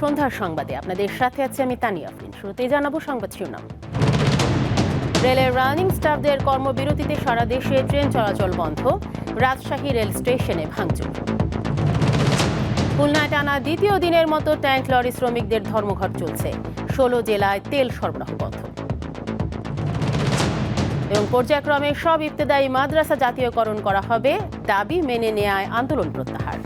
সন্ধ্যার সংবাদে। আপনাদের সাথে আছে আমি তানিয়া আফরিন। শুরুতেই জানাব সংবাদ শিরোনাম। রেলের রানিং স্টাফদের কর্মবিরতিতে সারা দেশে ট্রেন চলাচল বন্ধ। রাজশাহী রেল স্টেশনে ভাঙচুর। খুলনায় টানা দ্বিতীয় দিনের মতো ট্যাঙ্ক লরি শ্রমিকদের ধর্মঘট চলছে। ষোলো জেলায় তেল সরবরাহ বন্ধ। এবং পর্যায়ক্রমে সব ইবতেদায়ী মাদ্রাসা জাতীয়করণ করা হবে। দাবি মেনে নেয় আন্দোলন প্রত্যাহার।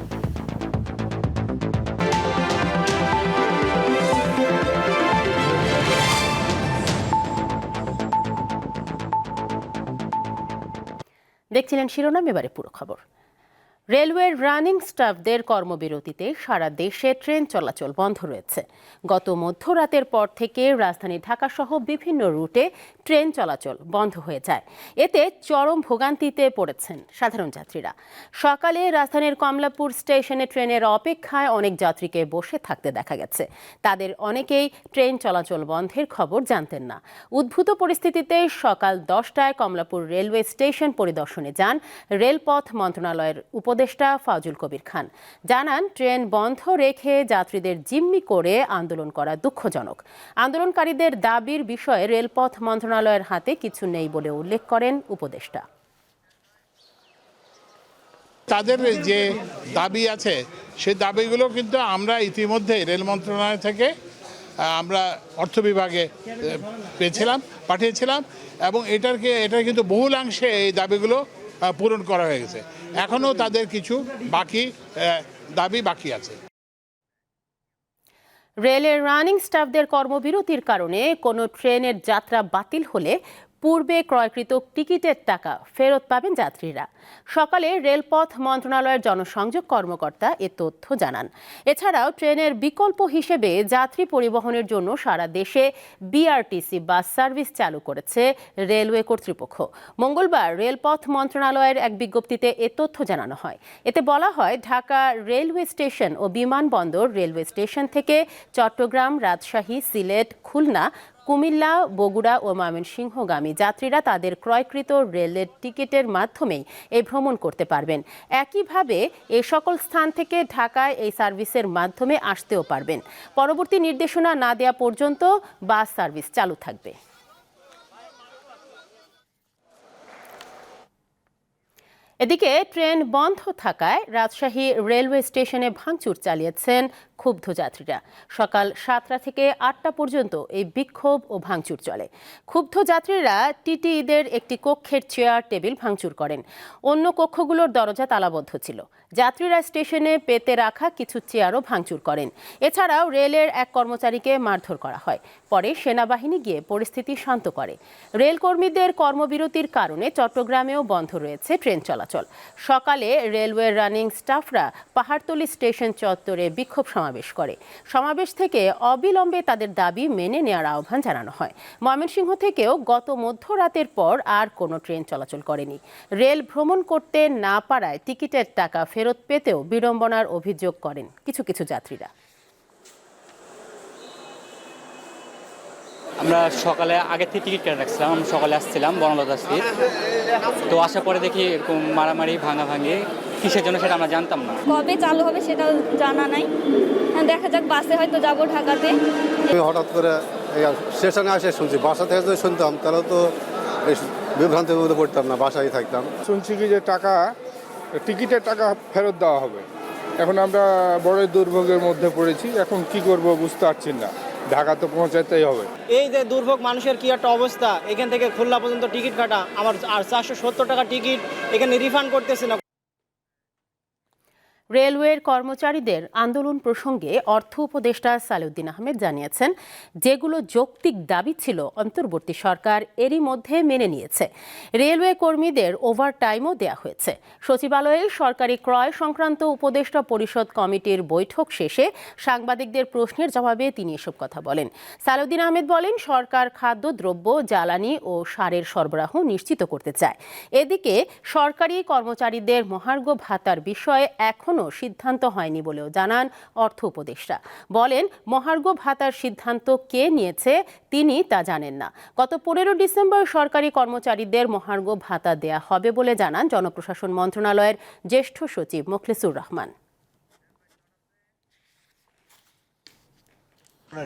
দেখছিলেন শিরোনাম, এবারে পুরো খবর। রেলওয়ের রানিং স্টাফদের কর্মবিরতিতে সারা দেশে ট্রেন চলাচল বন্ধ রয়েছে। গত মধ্যরাতের পর থেকে রাজধানী ঢাকাসহ বিভিন্ন রুটে ট্রেন চলাচল বন্ধ হয়ে যায়। এতে চরম ভোগান্তিতে পড়েছেন সাধারণ যাত্রীরা। সকালে রাজধানীর কমলাপুর স্টেশনে ট্রেনের অপেক্ষায় অনেক যাত্রীকে বসে থাকতে দেখা গেছে। তাদের অনেকেই ট্রেন চলাচল বন্ধের খবর জানতেন না। উদ্ভূত পরিস্থিতিতে সকাল দশটায় কমলাপুর রেলওয়ে স্টেশন পরিদর্শনে যান রেলপথ মন্ত্রণালয়ের উপদেষ্টা ফাজুল কবির খান। জানান, ট্রেন বন্ধ রেখে যাত্রীদের জিম্মি করে আন্দোলন করা দুঃখজনক। আন্দোলনকারীদের দাবির বিষয়ে রেলপথ মন্ত্রণালয়ের হাতে কিছু নেই বলে উল্লেখ করেন উপদেষ্টা। তাদের যে দাবি আছে, সেই দাবিগুলো কিন্তু আমরা ইতিমধ্যে রেল মন্ত্রণালয় থেকে আমরা অর্থ বিভাগে পেয়েছিলাম, পাঠিয়েছিলাম এবং এটারকে, এটার কিন্তু বহুলাংশে এই দাবিগুলো পূরণ করা হয়ে গেছে। এখনও তাদের কিছু বাকি দাবি বাকি আছে। রেলের রানিং স্টাফদের কর্মবিরতির কারণে কোনো ট্রেনের যাত্রা বাতিল হলে পূর্বে ক্রয়কৃত টিকিটের টাকা ফেরত পাবেন যাত্রীরা। সকালে রেলপথ মন্ত্রণালয়ের জনসংযোগ কর্মকর্তা এ তথ্য জানান। এছাড়াও ট্রেনের বিকল্প হিসেবে যাত্রী পরিবহনের জন্য সারা দেশে বিআরটিসি বাস সার্ভিস চালু করেছে রেলওয়ে কর্তৃপক্ষ। মঙ্গলবার রেলপথ মন্ত্রণালয়ের এক বিজ্ঞপ্তিতে এ তথ্য জানানো হয়। এতে বলা হয়, ঢাকা রেলওয়ে স্টেশন ও বিমানবন্দর রেলওয়ে স্টেশন থেকে চট্টগ্রাম, রাজশাহী, সিলেট, খুলনা কুমিল্লা, বগুড়া ও ময়মনসিংহগামী যাত্রীরা তাদের ক্রয়কৃত রেলের টিকিটের মাধ্যমেই এই ভ্রমণ করতে পারবেন। একইভাবে এ সকল স্থান থেকে ঢাকায় এই সার্ভিসের মাধ্যমে আসতেও পারবেন। পরবর্তী নির্দেশনা না দেওয়া পর্যন্ত বাস সার্ভিস চালু থাকবে। এদিকে ট্রেন বন্ধ থাকায় রাজশাহী রেলওয়ে স্টেশনে ভাঙচুর চালিয়েছেন ক্ষুব্ধ যাত্রীরা। সকাল সাতটা থেকে আটটা পর্যন্ত এই বিক্ষোভ ও ভাঙচুর চলে। ক্ষুব্ধ যাত্রীরা টিটিইদের একটি কক্ষের চেয়ার, টেবিল ভাঙচুর করেন। অন্য কক্ষগুলোর দরজা তালাবদ্ধ ছিল। যাত্রীরা স্টেশনে পেতে রাখা কিছু চেয়ারও ভাঙচুর করেন। এছাড়াও রেলের এক কর্মচারীকে মারধর করা হয়। পরে সেনাবাহিনী গিয়ে পরিস্থিতি শান্ত করে। রেলকর্মীদের কর্মবিরতির কারণে চট্টগ্রামেও বন্ধ রয়েছে ট্রেন চলাচল। সকালে রেলওয়ে রানিং স্টাফরা পাহাড়তলি স্টেশন চত্বরে বিক্ষোভ সমাবেশ করে। সমাবেশ থেকে অবিলম্বে তাদের দাবি মেনে নেওয়ার আহ্বান জানানো হয়। ময়মনসিংহ থেকেও গত মধ্যরাতের পর আর কোনো ট্রেন চলাচল করেনি। রেল ভ্রমণ করতে না পারায় টিকিটের টাকা ফেরত পেতেও বিড়ম্বনার অভিযোগ করেন কিছু কিছু যাত্রীরা। আমরা সকালে আগে থেকে টিকিট কেটে রাখছিলাম আমরা সকালে আসছিলাম বনলতা স্ট্রিট তো আসার পরে দেখি এরকম মারামারি ভাঙাভাঙি কিসের জন্য সেটা আমরা জানতাম না। কবে চালু হবে সেটাও জানা নাই। হ্যাঁ, দেখা যাক বাসে হয়তো যাব ঢাকাতে। আমি হঠাৎ করে স্টেশনে আসে শুনছি বাসা থেকে যদি শুনতাম তাহলে তো এই বিভ্রান্তির মধ্যে পড়তাম না বাসায় থাকতাম। শুনছি কি যে টাকা টিকিটের টাকা ফেরত দেওয়া হবে। এখন আমরা বড় দুর্ভোগের মধ্যে পড়েছি এখন কি করব বুঝতে পারছি না। ঢাকা তো পৌঁছাতেই হবে। এই যে দুর্ভোগ মানুষের কি একটা অবস্থা, এখান থেকে খুলনা পর্যন্ত টিকিট কাটা, আমার আর চারশো সত্তর টাকা টিকিট এখানে রিফান্ড করতেছে না। রেলওয়ের কর্মচারীদের আন্দোলন প্রসঙ্গে অর্থ উপদেষ্টা সালেউদ্দিন আহমেদ জানিয়েছেন, যেগুলো যৌক্তিক দাবি ছিল অন্তর্বর্তী সরকার এরই মধ্যে মেনে নিয়েছে। রেলওয়ে কর্মীদের ওভারটাইমও দেয়া হয়েছে। সচিবালয়ে সরকারি ক্রয় সংক্রান্ত উপদেষ্টা পরিষদ কমিটির বৈঠক শেষে সাংবাদিকদের প্রশ্নের জবাবে তিনি এসব কথা বলেন। সালেউদ্দিন আহমেদ বলেন, সরকার খাদ্যদ্রব্য জ্বালানি ও সারের সরবরাহ নিশ্চিত করতে চায়। এদিকে সরকারি কর্মচারীদের মহার্ঘ ভাতার বিষয়ে এখনও সিদ্ধান্ত হয়নি বলেও জানান অর্থ উপদেষ্টা। বলেন, মহার্ঘ ভাতার সিদ্ধান্ত কে নিয়েছে তিনি তা জানেন না। গত পনেরো ডিসেম্বর সরকারি কর্মচারীদের মহার্ঘ ভাতা দেয়া হবে বলে জানান জনপ্রশাসন মন্ত্রণালয়ের জ্যেষ্ঠ সচিব মোখলেসুর রহমান।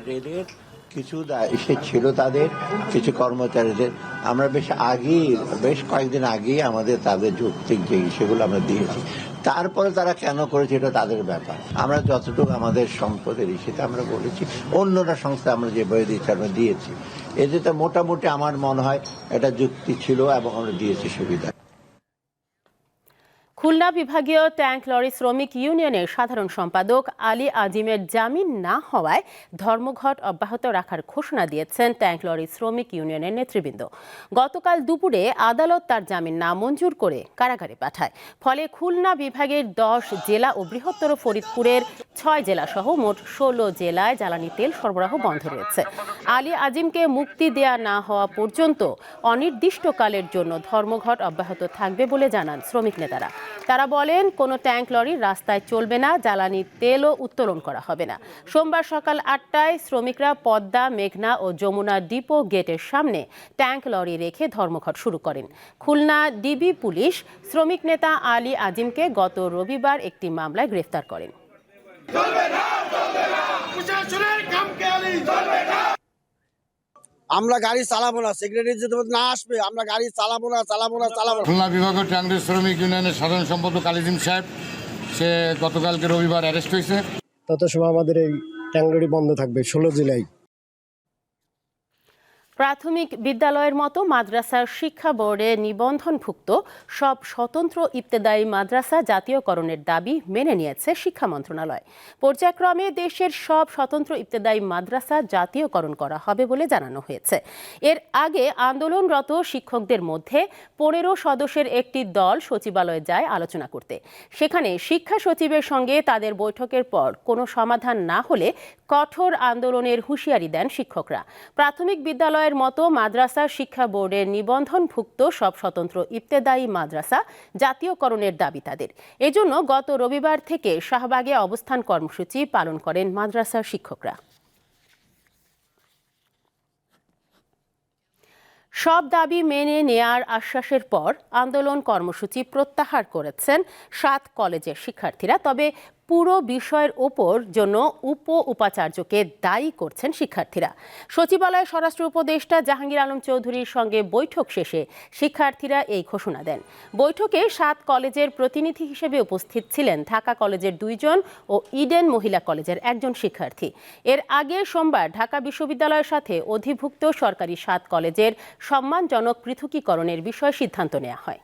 রেলের কিছু ইসে ছিল তাদের, কিছু কর্মচারীদের। আমরা বেশ আগেই, বেশ কয়েকদিন আগেই আমাদের তাদের যৌক্তিক যে সেগুলো আমরা দিয়েছি। তারপরে তারা কেন করেছে এটা তাদের ব্যাপার। আমরা যতটুকু আমাদের সম্পদের হিসেবে আমরা বলেছি। অন্যরা সংস্থা আমরা যে আমরা দিয়েছি। এতে তো মোটামুটি আমার মনে হয় এটা যুক্তি ছিল এবং আমরা দিয়েছি সুবিধা। খুলনা বিভাগীয় ট্যাঙ্ক লরি শ্রমিক ইউনিয়নের সাধারণ সম্পাদক আলী আজিমের জামিন না হওয়ায় ধর্মঘট অব্যাহত রাখার ঘোষণা দিয়েছেন ট্যাঙ্ক লরি শ্রমিক ইউনিয়নের নেতৃবৃন্দ। গতকাল দুপুরে আদালত তার জামিন নামঞ্জুর করে কারাগারে পাঠায়। ফলে খুলনা বিভাগের দশ জেলা ও বৃহত্তর ফরিদপুরের ছয় জেলা সহ মোট ষোলো জেলায় জ্বালানি তেল সরবরাহ বন্ধ রয়েছে। আলী আজিমকে মুক্তি দেয়া না হওয়া পর্যন্ত অনির্দিষ্টকালের জন্য ধর্মঘট অব্যাহত থাকবে বলে জানান শ্রমিক নেতারা। তারা বলেন, কোনো ট্যাঙ্ক লরি রাস্তায় চলবে না, জ্বালানি তেলও উত্তোলন করা হবে না। সোমবার সকাল আটটায় শ্রমিকরা পদ্মা, মেঘনা ও যমুনা ডিপো গেটের সামনে ট্যাঙ্ক লরি রেখে ধর্মঘট শুরু করেন। খুলনা ডিবি পুলিশ শ্রমিক নেতা আলী আজিমকে গত রবিবার একটি মামলায় গ্রেফতার করেন। আমরা গাড়ি চালাবো না সেক্রেটারি যদি না আসবে আমরা গাড়ি চালাবো না চালাবো না চালাবো না। খুলনা বিভাগের ট্যাংরের শ্রমিক ইউনিয়নের সাধারণ সম্পাদক আলিজিম সাহেব সে গতকালকে রবিবার অ্যারেস্ট হয়েছে। তত সময় আমাদের এই ট্যাংরি বন্ধ থাকবে ষোলো জেলায় প্রাথমিক বিদ্যালয়ের মতো মাদ্রাসার শিক্ষা বোর্ডে নিবন্ধনভুক্ত সব স্বতন্ত্র ইবতেদায়ী মাদ্রাসা জাতীয়করণের দাবি মেনে নিয়েছে শিক্ষা মন্ত্রণালয়। পর্যায়ক্রমে দেশের সব স্বতন্ত্র ইবতেদায়ী মাদ্রাসা জাতীয়করণ করা হবে বলে জানানো হয়েছে। এর আগে আন্দোলনরত শিক্ষকদের মধ্যে পনেরো সদস্যের একটি দল সচিবালয়ে যায় আলোচনা করতে। সেখানে শিক্ষা সচিবের সঙ্গে তাদের বৈঠকের পর কোনো সমাধান না হলে কঠোর আন্দোলনের হুঁশিয়ারি দেন শিক্ষকরা। প্রাথমিক বিদ্যালয়ের মতো মাদ্রাসা শিক্ষা বোর্ডের নিবন্ধনভুক্ত সব স্বতন্ত্র ইবতেদায়ী মাদ্রাসা জাতীয়করণের দাবি তাদের। এজন্য গত রবিবার থেকে শাহবাগে অবস্থান কর্মসূচি পালন করেন মাদ্রাসার শিক্ষকরা। সব দাবি মেনে নেয়ার আশ্বাসের পর আন্দোলন কর্মসূচি প্রত্যাহার করেছেন সাত কলেজের শিক্ষার্থীরা। তবে পুরো বিষয়ের ওপর জন্য উপ উপাচার্যকে দায়ী করছেন শিক্ষার্থীরা। সচিবালয় স্বরাষ্ট্র উপদেষ্টা জাহাঙ্গীর আলম চৌধুরীর সঙ্গে বৈঠক শেষে শিক্ষার্থীরা এই ঘোষণা দেন। বৈঠকে সাত কলেজের প্রতিনিধি হিসেবে উপস্থিত ছিলেন ঢাকা কলেজের দুইজন ও ইডেন মহিলা কলেজের একজন শিক্ষার্থী। এর আগে সোমবার ঢাকা বিশ্ববিদ্যালয়ের সাথে অধিভুক্ত সরকারি সাত কলেজের সম্মানজনক পৃথকীকরণের বিষয়ে সিদ্ধান্ত নেওয়া হয়।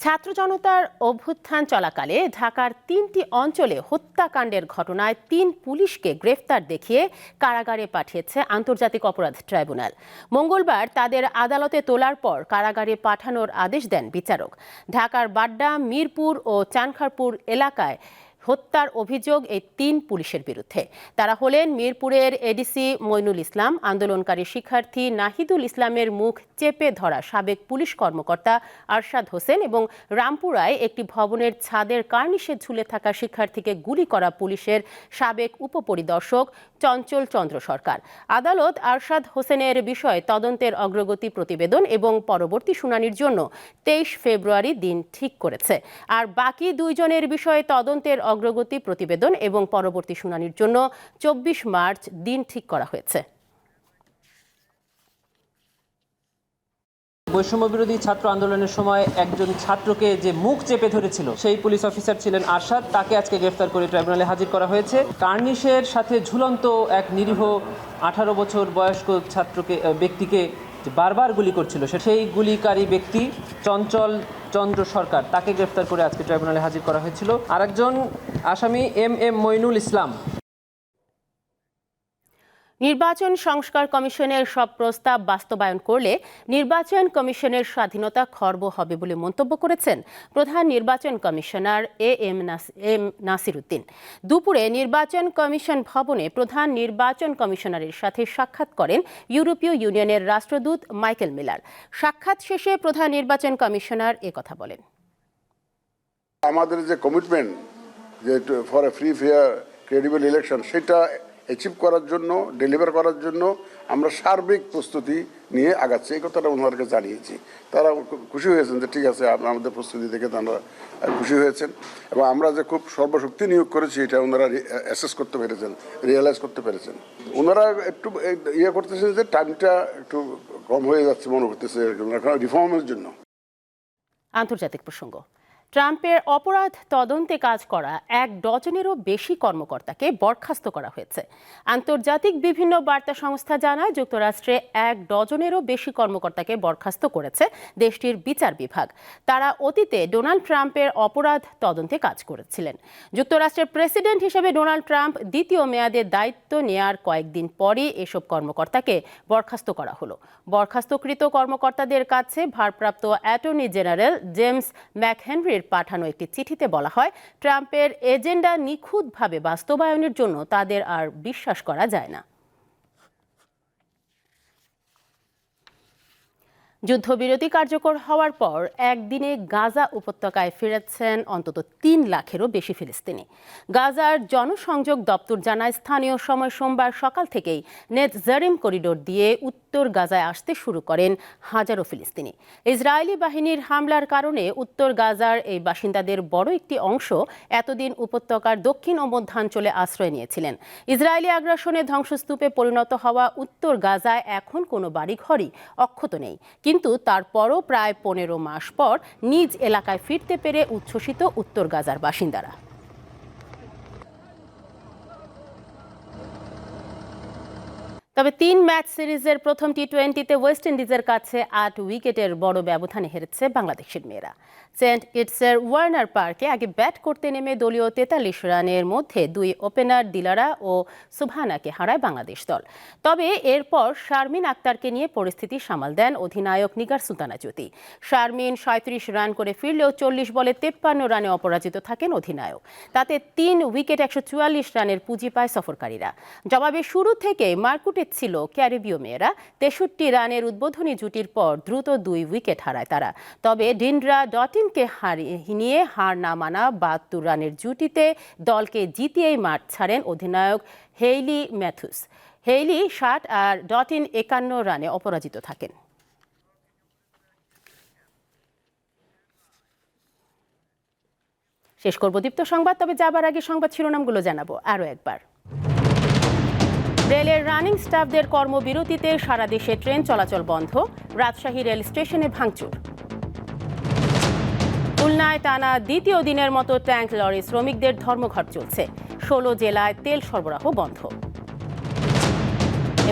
ছাত্র জনতার অভ্যুত্থান চলাকালে ঢাকার তিনটি অঞ্চলে হত্যাকাণ্ডের ঘটনায় তিন পুলিশকে গ্রেফতার দেখিয়ে কারাগারে পাঠিয়েছে আন্তর্জাতিক অপরাধ ট্রাইব্যুনাল। মঙ্গলবার তাদের আদালতে তোলার পর কারাগারে পাঠানোর আদেশ দেন বিচারক। ঢাকার বাড্ডা, মিরপুর ও চানখারপুর এলাকায় হত্যার অভিযোগ এই তিন পুলিশের বিরুদ্ধে। তারা হলেন মিরপুরের এডিসি মইনুল ইসলাম, আন্দোলনকারী শিক্ষার্থী নাহিদুল ইসলামের মুখ চেপে ধরা সাবেক পুলিশ কর্মকর্তা আরশাদ হোসেন এবং রামপুরায় একটি ভবনের ছাদের কার্নিশে ঝুলে থাকা শিক্ষার্থীকে গুলি করা পুলিশের সাবেক উপপরিদর্শক চঞ্চল চন্দ্র সরকার। আদালত আরশাদ হোসেনের বিষয়ে তদন্তের অগ্রগতি প্রতিবেদন এবং পরবর্তী শুনানির জন্য তেইশ ফেব্রুয়ারি দিন ঠিক করেছে। আর বাকি দুইজনের বিষয়ে তদন্তের অগ্রগতি প্রতিবেদন এবং পরবর্তী শুনানির জন্য চব্বিশ মার্চ দিন ঠিক করা হয়েছে। বৈষম্য বিরোধী ছাত্র আন্দোলনের সময় একজন ছাত্রকে যে মুখ চেপে ধরেছিল, সেই পুলিশ অফিসার ছিলেন আরশাদ। তাকে আজকে গ্রেফতার করে ট্রাইব্যুনালে হাজির করা হয়েছে। কার্নিশের সাথে ঝুলন্ত এক নিরীহ আঠারো বছর বয়স্ক ছাত্রকে, ব্যক্তিকে বারবার গুলি করছিল, সেই গুলিকারী ব্যক্তি চঞ্চল চন্দ্র সরকার, তাকে গ্রেফতার করে আজকে ট্রাইব্যুনালে হাজির করা হয়েছিল। আরেকজন আসামি এম এম মইনুল ইসলাম। নির্বাচন সংস্কার কমিশনের সব প্রস্তাব বাস্তবায়ন করলে নির্বাচন কমিশনের স্বাধীনতা খর্ব হবে বলে মন্তব্য করেছেন প্রধান নির্বাচন commissioner A M M Nasir Uddin দুপুরে নির্বাচন কমিশন ভবনে প্রধান নির্বাচন কমিশনারের সাথে সাক্ষাৎ করেন ইউরোপীয় ইউনিয়নের রাষ্ট্রদূত মাইকেল মিলার। সাক্ষাৎ শেষে প্রধান নির্বাচন কমিশনার এ কথা বলেন। আমাদের যে কমিটমেন্ট যে for a free fair credible election সেটা অ্যাচিভ করার জন্য ডেলিভার করার জন্য আমরা সার্বিক প্রস্তুতি নিয়ে আগাচ্ছি। এই কথাটা ওনাদেরকে জানিয়েছি। তারা খুশি হয়েছেন যে ঠিক আছে, আম- আমাদের প্রস্তুতি দেখে তারা খুশি হয়েছেন। এবং আমরা যে খুব সর্বশক্তি নিয়োগ করেছি, এটা ওনারা অ্যাসেস করতে পেরেছেন রিয়েলাইজ করতে পেরেছেন। ওনারা একটু ইয়ে করতেছেন যে টাইমটা একটু কম হয়ে যাচ্ছে, মনে করতেছে রিফর্মের জন্য। আন্তর্জাতিক প্রসঙ্গ। ট্রাম্পের অপরাধ তদন্তে কাজ করা এক ডজনেরও বেশি কর্মকর্তাকে বরখাস্ত করা হয়েছে। আন্তর্জাতিক বিভিন্ন বার্তা সংস্থা জানায়, যুক্তরাষ্ট্রে এক ডজনেরও বেশি কর্মকর্তাকে বরখাস্ত করেছে দেশটির বিচার বিভাগ। তারা অতীতে ডোনাল্ড ট্রাম্পের অপরাধ তদন্তে কাজ করেছিলেন। যুক্তরাষ্ট্রের প্রেসিডেন্ট হিসেবে ডোনাল্ড ট্রাম্প দ্বিতীয় মেয়াদে দায়িত্ব নেয়ার কয়েকদিন পরই এসব কর্মকর্তাকে বরখাস্ত করা হলো। বরখাস্তকৃত কর্মকর্তাদের কাছে ভারপ্রাপ্ত অ্যাটর্নি জেনারেল জেমস ম্যাকহেনরির পাঠানো একটি চিঠিতে বলা হয়, ট্রাম্পের এজেন্ডা নিখুঁতভাবে বাস্তবায়নের জন্য তাদের আর বিশ্বাস করা যায় না। যুদ্ধবিরতি কার্যকর হওয়ার পর একদিনে গাজা উপত্যকায় ফিরেছেন অন্তত তিন লাখেরও বেশি ফিলিস্তিনি। গাজার জনসংযোগ দপ্তর জানায় স্থানীয় সময় সোমবার সকাল থেকেই নেট জারিম করিডোর দিয়ে উত্তর গাজায় আসতে শুরু করেন হাজারো ফিলিস্তিনি। ইসরায়েলি বাহিনীর হামলার কারণে উত্তর গাজার এই বাসিন্দাদের বড় একটি অংশ এতদিন উপত্যকার দক্ষিণ ও মধ্যাঞ্চলে আশ্রয় নিয়েছিলেন। ইসরায়েলি আগ্রাসনে ধ্বংসস্তূপে পরিণত হওয়া উত্তর গাজায় এখন কোনো বাড়িঘরই অক্ষত নেই। কিন্তু তারপরও প্রায় পনেরো মাস পর নিজ এলাকায় ফিরতে পেরে উচ্ছ্বসিত উত্তর গাজার বাসিন্দারা। তবে তিন ম্যাচ সিরিজের প্রথম টি টোয়েন্টিতে ওয়েস্ট ইন্ডিজের কাছে আট উইকেটের বড় ব্যবধানে হেরেছে বাংলাদেশের মেয়েরা। সেন্ট কিটসের ওয়ার্নার পার্কে আগে ব্যাট করতে নেমে দলীয় তেতাল্লিশ রানের মধ্যে দুই ওপেনার দিলারা ও সুভানাকে হারায় বাংলাদেশ দল। তবে এরপর শারমিন আক্তারকে নিয়ে পরিস্থিতি সামাল দেন অধিনায়ক নিগার সুলতানা জ্যোতি শারমিন সাঁত্রিশ রান করে ফিরলেও চল্লিশ বলে তেপ্পান্ন রানে অপরাজিত থাকেন অধিনায়ক। তাতে তিন উইকেট একশো চুয়াল্লিশ রানের পুঁজি পায় সফরকারীরা। জবাবে শুরু থেকে মারকুটে ছিল ক্যারিবীয় মেয়েরা তেষট্টি রানের উদ্বোধনী জুটির পর দ্রুত দুই উইকেট হারায় তারা। তবে ডিন্ড্রা ডটিনকে হারিয়ে নিয়ে হার না মানা বাহাত্তর রানের জুটিতে দলকে জিতিয়েই মাঠ ছাড়েন অধিনায়ক হেইলি ম্যাথুস। হেইলি ষাট আর ডটিন একান্ন রানে অপরাজিত থাকেন। শেষ করব দীপ্ত সংবাদ, তবে যাবার আগে সংবাদ শিরোনামগুলো জানাব আরও একবার। রেলের রানিং স্টাফদের কর্মবিরতিতে সারা দেশে ট্রেন চলাচল বন্ধ, রাজশাহী রেল স্টেশনে ভাঙচুর। খুলনায় টানা দ্বিতীয় দিনের মতো ট্যাঙ্ক লরি শ্রমিকদের ধর্মঘট চলছে। ষোলো জেলায় তেল সরবরাহ বন্ধ।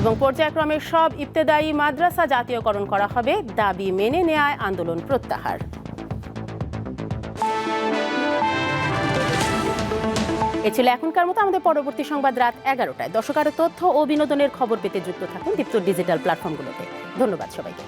এবং পর্যায়ক্রমে সব ইবতেদায়ী মাদ্রাসা জাতীয়করণ করা হবে, দাবি মেনে নেয় আন্দোলন প্রত্যাহার। এ ছিল এখনকার মতো, আমাদের পরবর্তী সংবাদ রাত এগারোটায়। দর্শক আরও তথ্য ও বিনোদনের খবর পেতে যুক্ত থাকুন দীপ্ত ডিজিটাল প্ল্যাটফর্মগুলোতে। ধন্যবাদ সবাইকে।